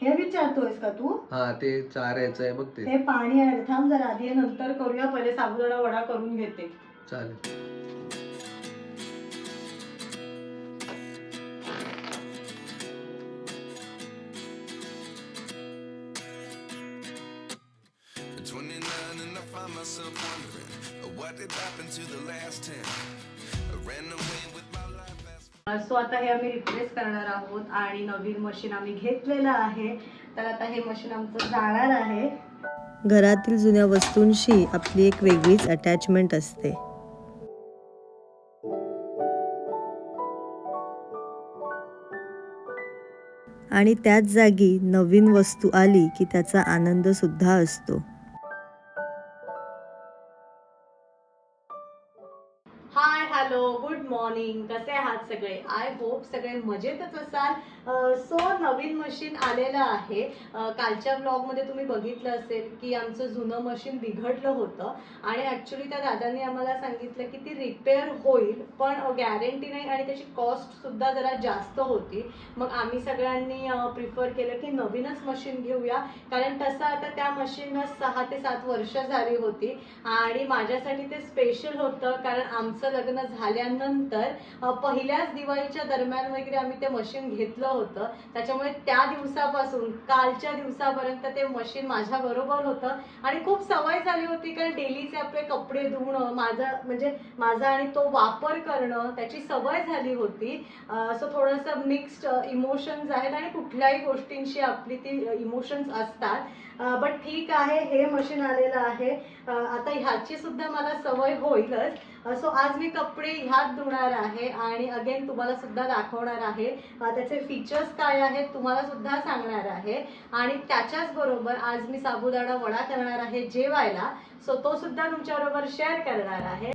हे विचारतोयस का तू? हा ते चारायचं आहे बघ ते पाणी आहे थांब जरा आधी नंतर करूया पहिले साबुदाणा वडा करून घेते. चालेल. What did happen to the last 10? I ran away with my so आता हे आम्ही रिप्लेस करणार आहोत आणि नवीन मशीन आम्ही घेतलेलं आहे. तर आता हे मशीन आमचं जाणार आहे. घरातील जुन्या वस्तूंशी आपली एक वेगळीच अटॅचमेंट असते. आणि त्याच जागी नवीन वस्तू आली की त्याचा आनंद सुद्धा असतो. मॉर्निंग कसे आहात सगळे? आय होप सगळे मजेतच असाल. सो नवीन मशीन आलेलं आहे. कालच्या ब्लॉगमध्ये तुम्ही बघितलं असेल की आमचं जुनं मशीन बिघडलं होतं. आणि ॲक्च्युली त्या दादांनी आम्हाला सांगितलं की ती रिपेअर होईल पण गॅरंटी नाही आणि त्याची कॉस्टसुद्धा जरा जास्त होती. मग आम्ही सगळ्यांनी प्रिफर केलं की नवीनच मशीन घेऊया. कारण तसं आता त्या मशीनला सहा ते सात वर्ष झाली होती. आणि माझ्यासाठी ते स्पेशल होतं कारण आमचं लग्न झाल्यानंतर नंतर पहिल्याच दिवाळीच्या दरम्यान वगैरे आम्ही ते मशीन घेतलं होतं. त्याच्यामुळे त्या दिवसापासून कालच्या दिवसापर्यंत ते मशीन माझ्या बरोबर होतं. आणि खूप सवय झाली होती कारण डेलीचे आपले कपडे धुणं माझं म्हणजे माझा आणि तो वापर करणं त्याची सवय झाली होती. सो थोडंसं मिक्स्ड इमोशन्स आहेत आणि कुठल्याही गोष्टींशी आपली ती इमोशन्स असतात. बट ठीक आहे हे मशीन आलेलं आहे. आता ह्याची सुद्धा मला सवय होईलच. सो आज मी कपडे ह्यात धुणार आहे आणि अगेन तुम्हाला सुद्धा दाखवणार आहे. त्याचे फीचर्स काय आहेत तुम्हाला सुद्धा सांगणार आहे. आणि त्याच्याच बरोबर आज मी साबुदाणा वडा करणार आहे जेवायला. सो तो सुद्धा तुमच्याबरोबर शेअर करणार आहे.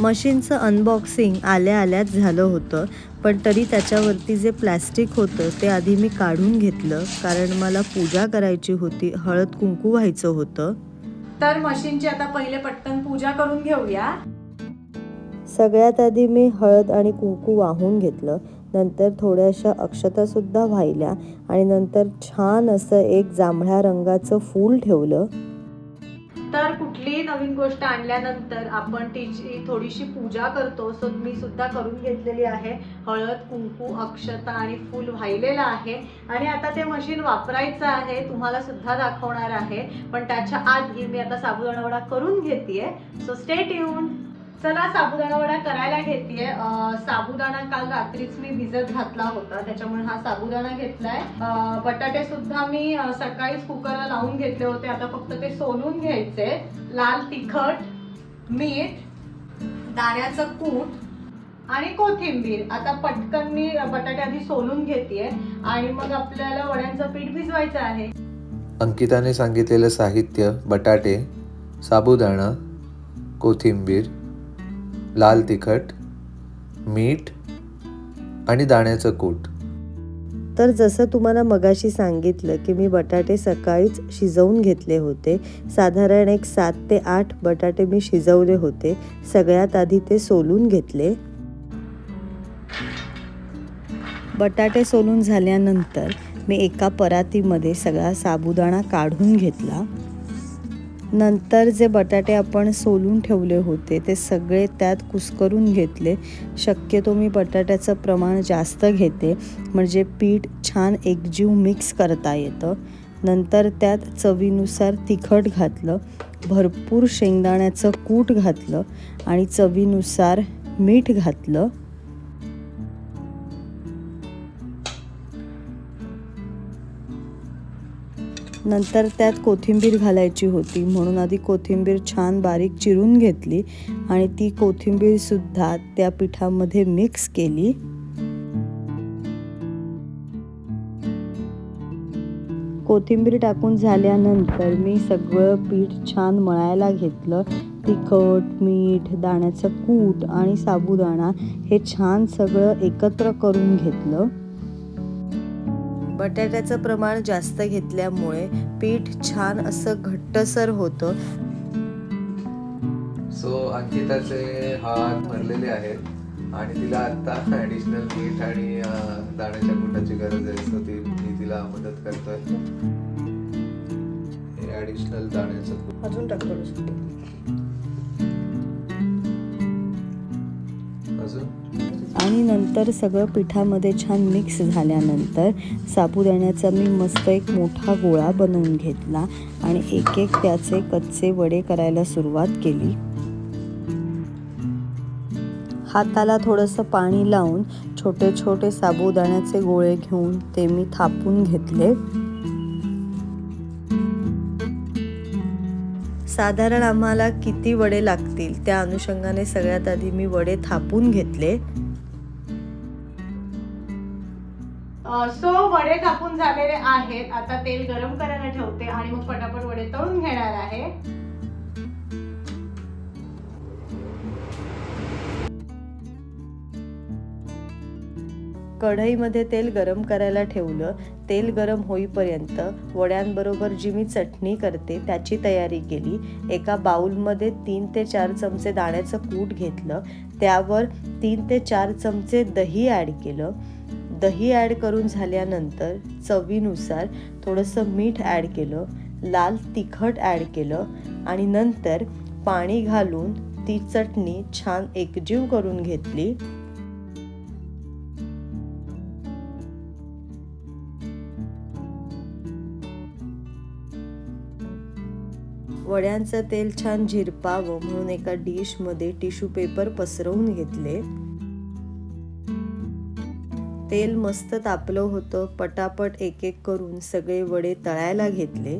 मशीनचं अनबॉक्सिंग आल्या आल्याच झालं होतं पण तरी त्याच्यावरती जे प्लॅस्टिक होतं ते आधी मी काढून घेतलं कारण मला पूजा करायची होती हळद कुंकू व्हायचं होतं. तर मशीनची आता पहिले पटकन पूजा करून घेऊया. सगळ्यात आधी मी हळद आणि कुंकू वाहून घेतलं. नंतर थोड्याशा अक्षतासुद्धा वाहिल्या आणि नंतर छान असं एक जांभळ्या रंगाचं फूल ठेवलं. तर कुठलीही नवीन गोष्ट आणल्यानंतर आपण तिची थोडीशी पूजा करतो. सो मी सुद्धा करून घेतलेली आहे. हळद कुंकू अक्षता आणि फूल वाहिलेलं आहे. आणि आता ते मशीन वापरायचं आहे. तुम्हाला सुद्धा दाखवणार आहे. पण त्याच्या आधी मी आता साबुदाणा वडा करून घेतेय. सो स्टेट येऊन चला साबुदाणा वडा करायला घेतेय. साबुदाणा काल रात्रीच मी भिजत घातला होता. त्याच्यामुळे हा साबुदाणा घेतलाय. बटाटे सुद्धा मी सकाळीच कुकरला लावून घेतले होते. आता फक्त ते सोलून घ्यायचे. लाल तिखट मीठ दाण्याचं कूट आणि कोथिंबीर. आता पटकन मी बटाटे आधी सोलून घेतेय. आणि मग आपल्याला वड्यांचं पीठ भिजवायचं आहे. अंकिताने सांगितलेलं साहित्य बटाटे साबुदाणा कोथिंबीर लाल तिखट मीठ आणि दाण्याचं कूट. तर जसं तुम्हाला मगाशी सांगितलं की मी बटाटे सकाळीच शिजवून घेतले होते साधारण एक सात ते आठ बटाटे मी शिजवले होते सगळ्यात आधी ते सोलून घेतले. बटाटे सोलून झाल्यानंतर मी एका परातीमध्ये सगळा साबुदाणा काढून घेतला. नंतर जे बटाटे आपण सोलून ठेवले होते ते सगळे त्यात कुस्करून घेतले. शक्यतो मी बटाट्याचं प्रमाण जास्त घेते म्हणजे पीठ छान एकजीव मिक्स करता येतं. नंतर त्यात चवीनुसार तिखट घातलं भरपूर शेंगदाण्याचं कूट घातलं आणि चवीनुसार मीठ घातलं. नंतर त्यात कोथिंबीर घालायची होती. म्हणून आधी कोथिंबीर छान बारीक चिरून घेतली आणि ती कोथिंबीरसुद्धा त्या पिठामध्ये मिक्स केली. कोथिंबीर टाकून झाल्यानंतर मी सगळं पीठ छान मळायला घेतलं. तिखट मीठ दाण्याचं कूट आणि साबुदाणा हे छान सगळं एकत्र करून घेतलं. बटाट्याचं प्रमाण जास्त घेतल्यामुळे पीठ छान असं घट्टसर होतं सो अंकिताचे हात भरलेले आहेत आणि तिला आता ऍडिशनल मीठ आणि दाण्याच्या कुटाची गरज आहे सो ती मी तिला मदत करतोय हे ऍडिशनल दाण्याचं कूट. अजून टाक थोडंसं. अजून आणि नंतर सगळं पिठामध्ये छान मिक्स झाल्यानंतर साबुदाण्याचा मी मस्त एक मोठा गोळा बनवून घेतला आणि एक एक त्याचे कच्चे वडे करायला सुरुवात केली. हाताला थोडंसं पाणी लावून छोटे छोटे साबुदाण्याचे गोळे घेऊन ते मी थापून घेतले. साधारण आम्हाला किती वडे लागतील त्या अनुषंगाने सगळ्यात आधी मी वडे थापून घेतले. सो वडे कापून झालेले आहेत. आता तेल गरम करायला ठेवते आणि मग पटापट वडे तळून घेणार आहे. कढईमध्ये तेल गरम करायला ठेवलं. तेल गरम होईपर्यंत वड्यांबरोबर जी मी चटणी करते त्याची तयारी केली. एका बाऊलमध्ये तीन ते चार चमचे दाण्याचं कूट घेतलं. त्यावर तीन ते चार चमचे दही ॲड केलं. दही ॲड करून झाल्यानंतर चवीनुसार थोडंसं मीठ ॲड केलं लाल तिखट ॲड केलं आणि नंतर पाणी घालून ती चटणी छान एकजीव करून घेतली. वड्यांचं तेल छान झिरपावं म्हणून एका डिशमध्ये टिश्यू पेपर पसरवून घेतले. तेल मस्त तापलं होतं पटापट एक एक करून सगळे वडे तळायला घेतले.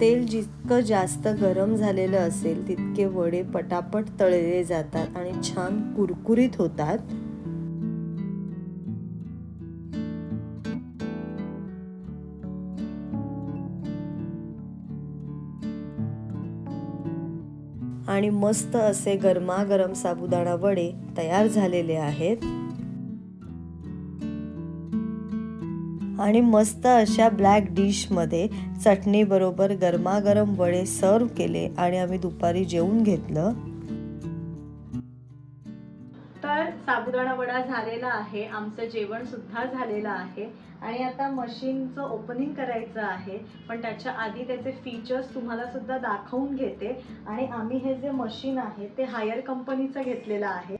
तेल जितकं जास्त गरम झालेलं असेल तितके वडे पटापट तळले जातात आणि छान कुरकुरीत होतात. आणि मस्त असे गरमागरम साबुदाणा वडे तयार झालेले आहेत. आणि मस्त अशा ब्लॅक डिशमध्ये चटणीबरोबर गरमागरम वडे सर्व केले आणि आम्ही दुपारी जेवून घेतलं. साबुदाणा वडा झालेला आहे आमचं जेवण सुद्धा झालेलं आहे. आणि आता मशीनचं ओपनिंग करायचं आहे पण त्याच्या आधी त्याचे फीचर्स तुम्हाला सुद्धा दाखवून घेते. आणि आम्ही हे जे मशीन आहे ते हायर कंपनीचं घेतलेलं आहे.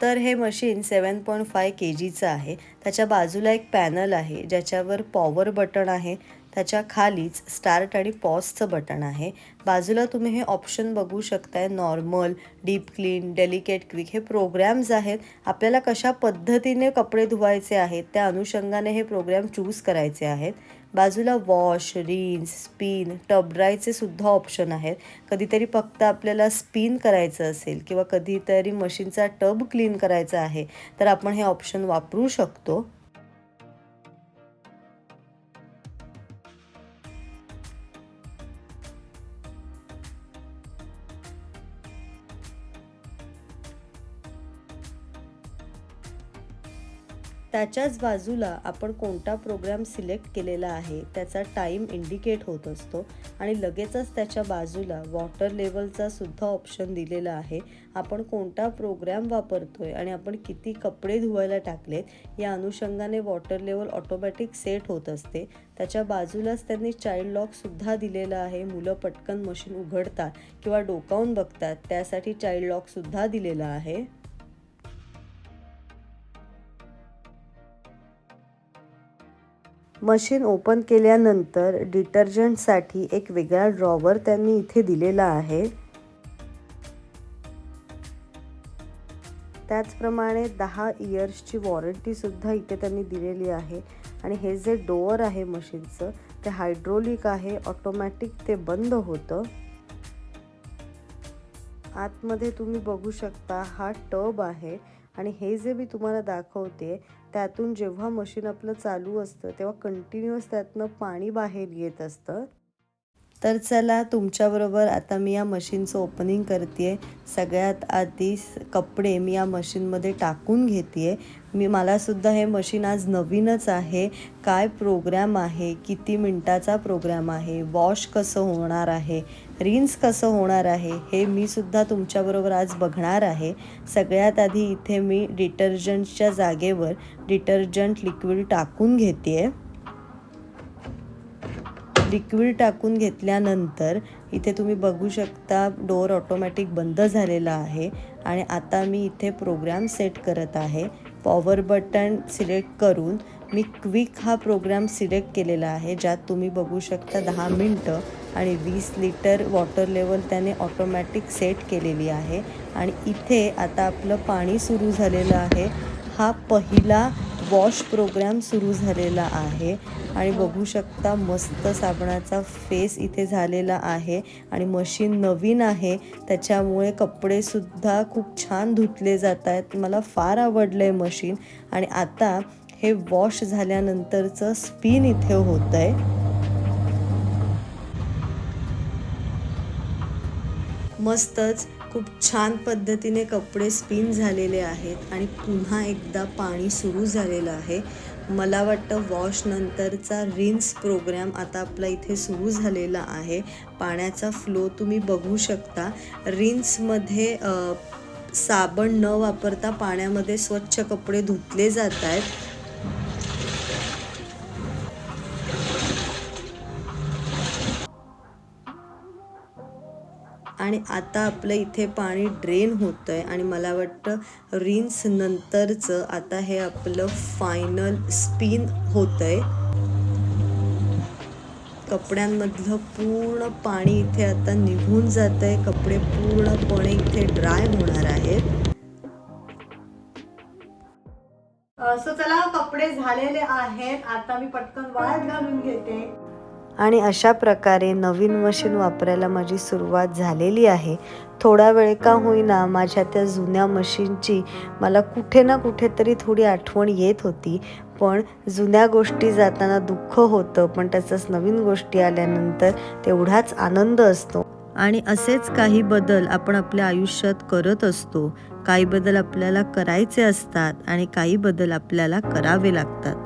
तर हे मशीन सेवन पॉईंट फाय के जीचं आहे. त्याच्या बाजूला एक पॅनल आहे ज्याच्यावर पॉवर बटन आहे. त्याच्या खालीच स्टार्ट आणि पॉजचं बटन आहे. बाजूला तुम्ही हे ऑप्शन बघू शकताय normal deep clean delicate quick हे प्रोग्रॅम्स आहेत. आपल्याला कशा पद्धतीने कपडे धुवायचे आहेत त्या अनुषंगाने हे प्रोग्रॅम चूज करायचे आहेत. बाजूला वॉश रिन्स स्पिन टब ड्रायचे सुद्धा ऑप्शन आहेत. कधीतरी फक्त आपल्याला स्पिन करायचं असेल किंवा कधीतरी मशीनचा टब क्लीन करायचा आहे तर आपण हे ऑप्शन वापरू शकतो. त्याच्याच बाजूला आपण कोणता प्रोग्राम सिलेक्ट केलेला आहे त्याचा टाईम इंडिकेट होत असतो आणि लगेचच त्याच्या बाजूला वॉटर लेवलचा सुद्धा ऑप्शन दिलेला आहे. आपण कोणता प्रोग्राम वापरतोय आणि आपण किती कपडे धुवायला टाकलेत या अनुषंगाने वॉटर लेवल ऑटोमॅटिक सेट होत असते. त्याच्या बाजूलाच त्यांनी चाइल्ड लॉकसुद्धा दिलेलं आहे. मुलं पटकन मशीन उघडतात किंवा डोकावून बघतात त्यासाठी चाइल्ड लॉकसुद्धा दिलेलं आहे. मशीन ओपन केल्यानंतर डिटर्जंटसाठी एक वेगळा ड्रॉवर त्यांनी इथे दिलेला आहे. त्याचप्रमाणे दहा इयर्सची वॉरंटीसुद्धा इथे त्यांनी दिलेली आहे. आणि हे जे डोअर आहे मशीनचं ते हायड्रोलिक आहे ऑटोमॅटिक ते बंद होतं. आतमध्ये तुम्ही बघू शकता हा टब आहे. आणि हे जे मी तुम्हाला दाखवते त्यातून जेव्हा मशीन आपलं चालू असतं तेव्हा कंटिन्युअस त्यातनं पाणी बाहेर येत असतं. तर चला तुमच्याबरोबर आता मी या मशीनचं ओपनिंग करते सगळ्यात आधी कपडे मी या मशीनमध्ये टाकून घेते मी मलासुद्धा हे मशीन आज नवीनच आहे. काय प्रोग्रॅम आहे? किती मिनटाचा प्रोग्रॅम आहे? वॉश कसं होणार आहे? रिन्स कसं होणार आहे? हे मी सुद्धा तुमच्याबरोबर आज बघणार आहे. सगळ्यात आधी इथे मी डिटर्जंटच्या जागेवर डिटर्जंट लिक्विड टाकून घेते आहे लिक्विड टाकून घेतल्यानंतर इथे तुम्ही बघू शकता डोअर ऑटोमॅटिक बंद झालेला आहे आणि आता मी इथे प्रोग्राम सेट करत आहे. पॉवर बटन सिलेक्ट करून मी क्विक हा प्रोग्राम सिलेक्ट केलेला आहे ज्यात तुम्ही बघू शकता दहा मिनटं आणि वीस लिटर वॉटर लेवल त्याने ऑटोमॅटिक सेट केलेली आहे. आणि इथे आता आपलं पाणी सुरू झालेलं आहे. हा पहिला वॉश प्रोग्राम सुरू झालेला आहे. आणि बघू शकता मस्त साबणाचा फेस इथे झालेला आहे. आणि मशीन नवीन आहे. त्याच्यामुळे कपडेसुद्धा खूप छान धुतले जात आहेत. मला फार आवडलं आहे मशीन. आणि आता हे वॉश झाल्यानंतरचं स्पिन इथे होतं आहे मस्तच. खूप छान पद्धतीने कपडे स्पिन झालेले आहेत आणि पुन्हा एकदा पाणी सुरू झालेलं आहे. मला वाटतं वॉश नंतरचा रिन्स प्रोग्रॅम आता आपला इथे सुरू झालेला आहे. पाण्याचा फ्लो तुम्ही बघू शकता. रिन्समध्ये साबण न वापरता पाण्यामध्ये स्वच्छ कपडे धुतले जात आहेत. आणि आता आपलं इथे पाणी ड्रेन होतं आहे आणि मला वाटतं रिन्स नंतरचं आता हे आपलं फायनल स्पिन होतं आहे कपड्यांमधलं पूर्ण पाणी इथे आता निघून जात आहे कपडे पूर्णपणे इथे ड्राय होणार आहेत. सो चला कपडे झालेले आहेत. आता मी पटकन वाळत घालून घेते. आणि अशा प्रकारे नवीन मशीन वापरायला माझी सुरुवात झालेली आहे. थोडा वेळ का होईना माझ्या त्या जुन्या मशीनची मला कुठे ना कुठेतरी थोडी आठवण येत होती. पण जुन्या गोष्टी जाताना दुःख होतं पण त्याचाच नवीन गोष्टी आल्यानंतर तेवढाच आनंद असतो. आणि असेच काही बदल आपण आपल्या आयुष्यात करत असतो. काही बदल आपल्याला करायचे असतात आणि काही बदल आपल्याला करावे लागतात.